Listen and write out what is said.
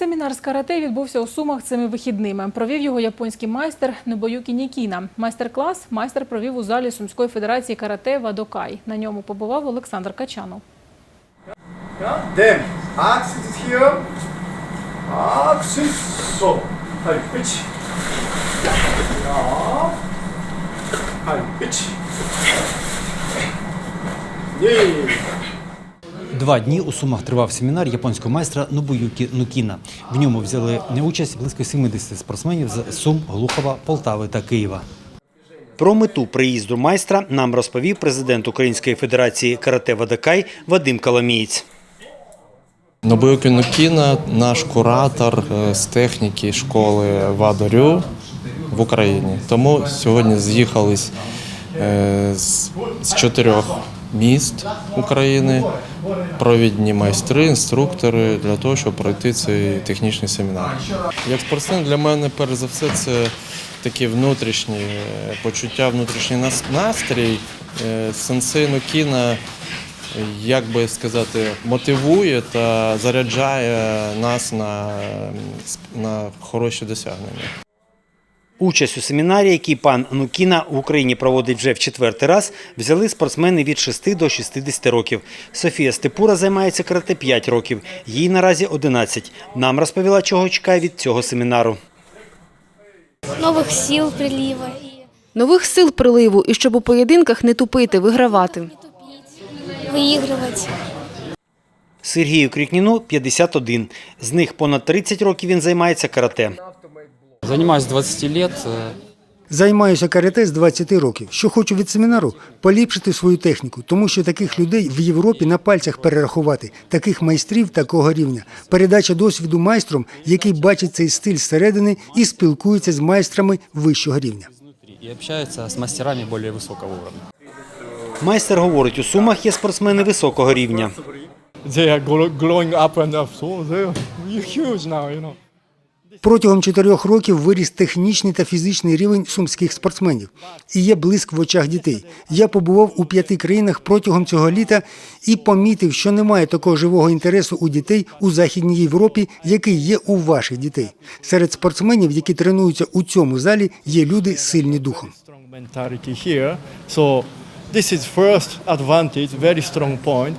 Семінар з карате відбувся у Сумах цими вихідними. Провів його японський майстер Нобоюкі Нікіна. Майстер-клас майстер провів у залі Сумської федерації карате Вадокай. На ньому побував Олександр Качанов. Два дні у Сумах тривав семінар японського майстра Нобуюкі Нукіна. В ньому взяли участь близько 70 спортсменів з Сум, Глухова, Полтави та Києва. Про мету приїзду майстра нам розповів президент Української федерації карате Вадакай Вадим Каламієць. Нобуюкі Нукіна – наш куратор е, з техніки школи Вадорю в Україні. Тому сьогодні з'їхались е, з, з чотирьох міст України провідні майстри, інструктори для того, щоб пройти цей технічний семінар. Як спортсмен для мене, перш за все, це такі внутрішні е, почуття, внутрішній нас- настрій. Е, Сенсей Нукіна як би сказати, мотивує та заряджає нас на, на хороші досягнення. Участь у семінарі, який пан Нукіна в Україні проводить вже в четвертий раз, взяли спортсмени від 6 до 60 років. Софія Степура займається карате 5 років, їй наразі 11. Нам розповіла, чого чекає від цього семінару. новых сил прилива и Нових сил приливу і щоб у поєдинках не тупити, вигравати. выигрывать. Сергію Крікніну 51. З них понад 30 років він займається карате. Занимаюсь 20 лет. э, Займаюся карате з 20 років. Що хочу від семінару? Поліпшити свою техніку, тому що таких людей в Європі на пальцях перерахувати, таких майстрів такого рівня. Передача досвіду майстрам, який бачить цей стиль зсередини і спілкується з майстрами вищого рівня. и общаются с мастерами более высокого уровня. Майстер говорить, у Сумах є спортсмени високого рівня. they are grow- growing up and up. So they're huge now, you know. Протягом чотирьох років виріс технічний та фізичний рівень сумських спортсменів. І є блиск в очах дітей. Я побував у п'яти країнах протягом цього літа і помітив, що немає такого живого інтересу у дітей у Західній Європі, який є у ваших дітей. Серед спортсменів, які тренуються у цьому залі, є люди сильні духом. This is first advantage, very strong point.